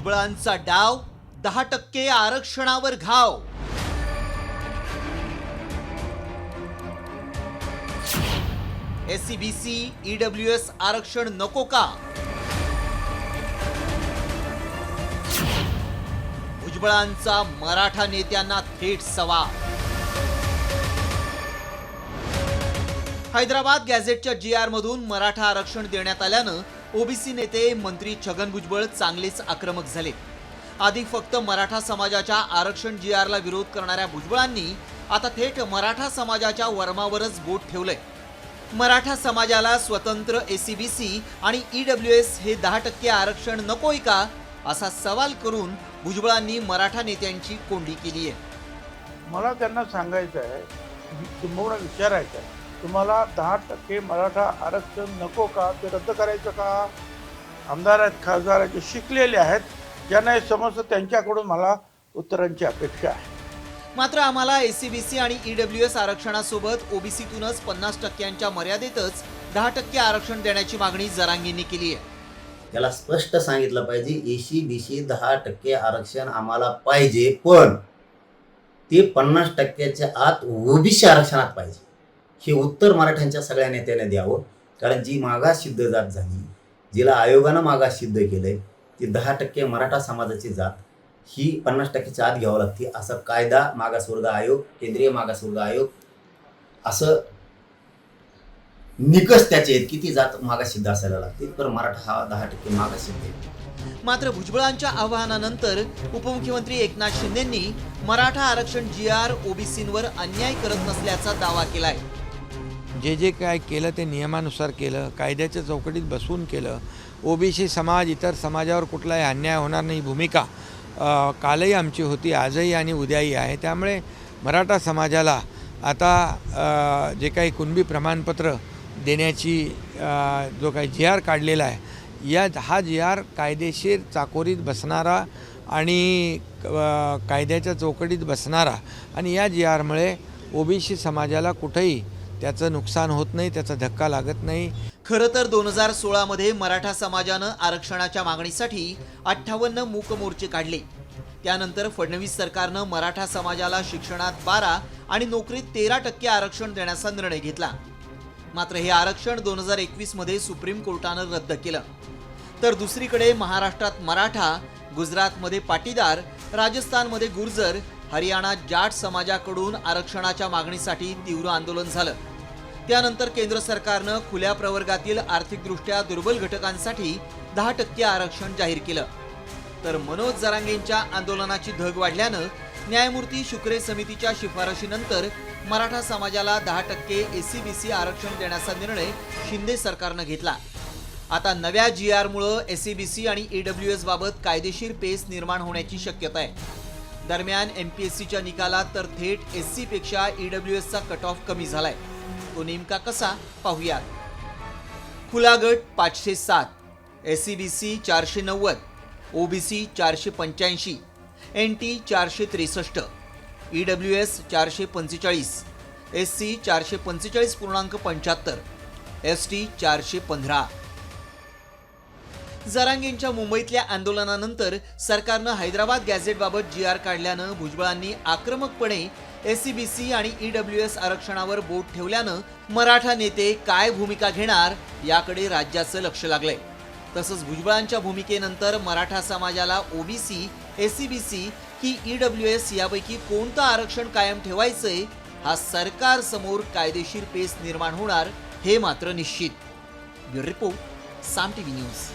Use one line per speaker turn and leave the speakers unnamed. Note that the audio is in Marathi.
भुजबळांचा डाव दहा टक्के आरक्षणावर घाव. S C B C EW S आरक्षण नको का? भुजबळांचा मराठा नेत्यांना थेट सवाल. हैदराबाद गॅझेटच्या जी आर मधून मराठा आरक्षण देण्यात आल्यानं ओबीसी नेते मंत्री छगन भुजबळ चांगलेच आक्रमक झाले. आधी फक्त मराठा समाजाच्या आरक्षण जी आरला विरोध करणाऱ्या भुजबळांनी आता थेट मराठा समाजाच्या वर्मावरच बोट ठेवलंय. मराठा समाजाला स्वतंत्र एसीबीसी आणि ईडब्ल्यू एस हे दहा टक्के आरक्षण नकोय का? असा सवाल करून भुजबळांनी मराठा नेत्यांची कोंडी केली आहे
मला त्यांना सांगायचं आहे तुम्हाला विचारायचं आहे तुम्हाला दहा टक्के मराठा आरक्षण नको का? ते रद्द करायचं का? आमदार आहेत खासदार आहेत जे शिकलेले आहेत ज्यांना हे समजतं त्यांच्याकडून मला उत्तरांची अपेक्षा आहे.
मात्र आम्हाला एसीबीसी आणि ईडब्ल्यू एस आरक्षणासोबत ओबीसीतूनच पन्नास टक्क्यांच्या मर्यादेतच दहा टक्के आरक्षण देण्याची मागणी जरांगींनी केली आहे.
त्याला स्पष्ट सांगितलं पाहिजे एसी बीसी दहा टक्के आरक्षण आम्हाला पाहिजे पण ते पन्नास टक्क्याच्या आत ओबीसी आरक्षणात पाहिजे. हे उत्तर मराठ्यांच्या सगळ्या नेत्याने द्यावं. कारण जी मागास सिद्ध जात झाली जिला आयोगानं मागास सिद्ध केलंय ती दहा टक्के मराठा समाजाची जात ही पन्नास टक्क्याच्या आत घ्यावं लागते. असं कायदा मागासवर्ग आयोग केंद्रीय मागासवर्ग आयोग असं निकष त्याचे आहेत किती जात मागासिद्ध असायला लागते. तर मराठा हा दहा टक्के मागासिद्ध आहे.
मात्र भुजबळांच्या आवाहनानंतर उपमुख्यमंत्री एकनाथ शिंदेंनी मराठा आरक्षण जी आर ओबीसींवर अन्याय करत नसल्याचा दावा केलाय.
जे जे काय केलं ते नियमानुसार केलं कायद्याच्या चौकटीत बसवून केलं. ओबीसी समाज इतर समाजावर कुठलाही अन्याय होणार नाही. भूमिका कालही आमची होती आजही आणि उद्याही आहे. त्यामुळे मराठा समाजाला आता जे काही कुणबी प्रमाणपत्र देण्याची जो काही जी आर काढलेला आहे या हा जी आर कायदेशीर चाकोरीत बसणारा आणि कायद्याच्या चौकटीत बसणारा आणि या जी आरमुळे ओबीसी समाजाला कुठेही त्याचं नुकसान होत नाही त्याचा धक्का लागत नाही.
खरं तर दोन हजार सोळामध्ये मराठा समाजानं आरक्षणाच्या मागणीसाठी अठ्ठावन्न मूक मोर्चे काढले. त्यानंतर फडणवीस सरकारनं मराठा समाजाला शिक्षणात बारा आणि नोकरीत तेरा टक्के आरक्षण देण्याचा निर्णय घेतला. मात्र हे आरक्षण दोन हजार एकवीसमध्ये सुप्रीम कोर्टानं रद्द केलं. तर दुसरीकडे महाराष्ट्रात मराठा गुजरातमध्ये पाटीदार राजस्थानमध्ये गुर्जर हरियाणात जाट समाजाकडून आरक्षणाच्या मागणीसाठी तीव्र आंदोलन झालं. त्यानंतर केंद्र सरकारनं खुल्या प्रवर्गातील आर्थिकदृष्ट्या दुर्बल घटकांसाठी दहा टक्के आरक्षण जाहीर केलं. तर मनोज जरांगेंच्या आंदोलनाची धग वाढल्यानं न्यायमूर्ती शुक्रे समितीच्या शिफारशीनंतर मराठा समाजाला दहा टक्के एसीबीसी आरक्षण देण्याचा निर्णय शिंदे सरकारनं घेतला. आता नव्या जी आरमुळं एसीबीसी आणि ईडब्ल्यू एस बाबत कायदेशीर पेस निर्माण होण्याची शक्यता आहे. दरम्यान एम पी एस सीच्या निकालात तर थेट एस सीपेक्षा ईडब्ल्यू एसचा कट ऑफ कमी झालाय. तो नेमका कसा पाहूयात. खुला गट पाचशे सात एस सी बी सी चारशे नव्वद ओबीसी चारशे पंच्याऐंशी एन टी चारशे त्रेसष्ट ई डब्ल्यू एस चारशे पंचेचाळीस एस सी चारशे पंचेचाळीस पूर्णांक पंच्याहत्तर एस टी चारशे पंधरा. जरांगेंच्या मुंबईतल्या आंदोलनानंतर सरकारनं हैदराबाद गॅझेटबाबत जी आर काढल्यानं भुजबळांनी आक्रमकपणे एससीबीसी आणि ईडब्ल्यू एस आरक्षणावर बोट ठेवल्यानं मराठा नेते काय भूमिका घेणार याकडे राज्याचं लक्ष लागलंय. तसंच भुजबळांच्या भूमिकेनंतर मराठा समाजाला ओबीसी एससीबीसी की ईडब्ल्यू एस यापैकी कोणतं आरक्षण कायम ठेवायचंय हा सरकार समोर कायदेशीर पेच निर्माण होणार हे मात्र निश्चित. Bureau report Saam TV news.